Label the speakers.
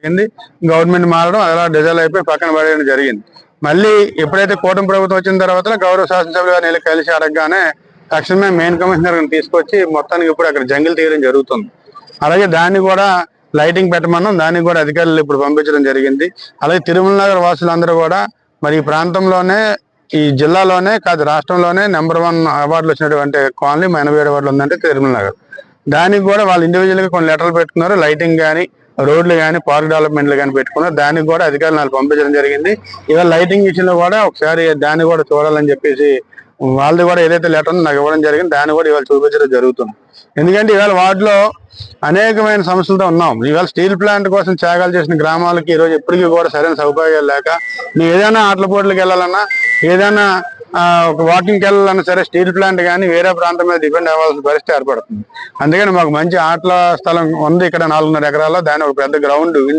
Speaker 1: జరిగింది. గవర్నమెంట్ మారడం అలా డిజైల్ అయిపోయి పక్కన పడేయడం జరిగింది. మళ్ళీ ఎప్పుడైతే కూటమి ప్రభుత్వం వచ్చిన తర్వాత గౌరవ శాసనసభ్యులు గారిని కలిసి అడగగానే తక్షణమే మెయిన్ కమిషనర్ తీసుకొచ్చి మొత్తానికి ఇప్పుడు అక్కడ జంగిల్ తీయడం జరుగుతుంది. అలాగే దాన్ని కూడా లైటింగ్ పెట్టమన్నాం. దానికి కూడా అధికారులు ఇప్పుడు పంపించడం జరిగింది. అలాగే తిరుమల నగర్ వాసులందరూ కూడా మరి ఈ ప్రాంతంలోనే ఈ జిల్లాలోనే కాదు రాష్ట్రంలోనే నెంబర్ వన్ అవార్డులు వచ్చినటువంటి కాలనీ ఎనభై ఏడు అవార్డులు ఉందంటే తిరుమల నగర్. దానికి కూడా వాళ్ళు ఇండివిజువల్గా కొన్ని లెటర్లు పెట్టుకున్నారు. లైటింగ్ కానీ రోడ్లు కానీ పార్క్ డెవలప్మెంట్లు కానీ పెట్టుకున్నారు దానికి కూడా అధికారులు వాళ్ళు పంపించడం జరిగింది. ఇవాళ లైటింగ్ విషయంలో కూడా ఒకసారి దాన్ని కూడా చూడాలని చెప్పేసి వాళ్ళది కూడా ఏదైతే లెటర్ నాకు ఇవ్వడం జరిగింది దాన్ని కూడా ఇవాళ చూపించడం జరుగుతుంది. ఎందుకంటే ఇవాళ వార్డులో అనేకమైన సమస్యలతో ఉన్నాం. ఇవాళ స్టీల్ ప్లాంట్ కోసం త్యాగాలు చేసిన గ్రామాలకి ఈ రోజు ఎప్పటికీ కూడా సరైన సౌకర్యాలు లేక నువ్వు ఏదైనా ఆటల పోటీలకు వెళ్ళాలన్నా ఏదైనా ఒక వాకింగ్కి వెళ్ళాలన్నా సరే స్టీల్ ప్లాంట్ కానీ వేరే ప్రాంతం మీద డిపెండ్ అవ్వాల్సిన పరిస్థితి ఏర్పడుతుంది. అందుకని మాకు మంచి ఆటల స్థలం ఉంది ఇక్కడ నాలుగున్నర ఎకరాల్లో. దాని ఒక పెద్ద గ్రౌండ్ ఇండోర్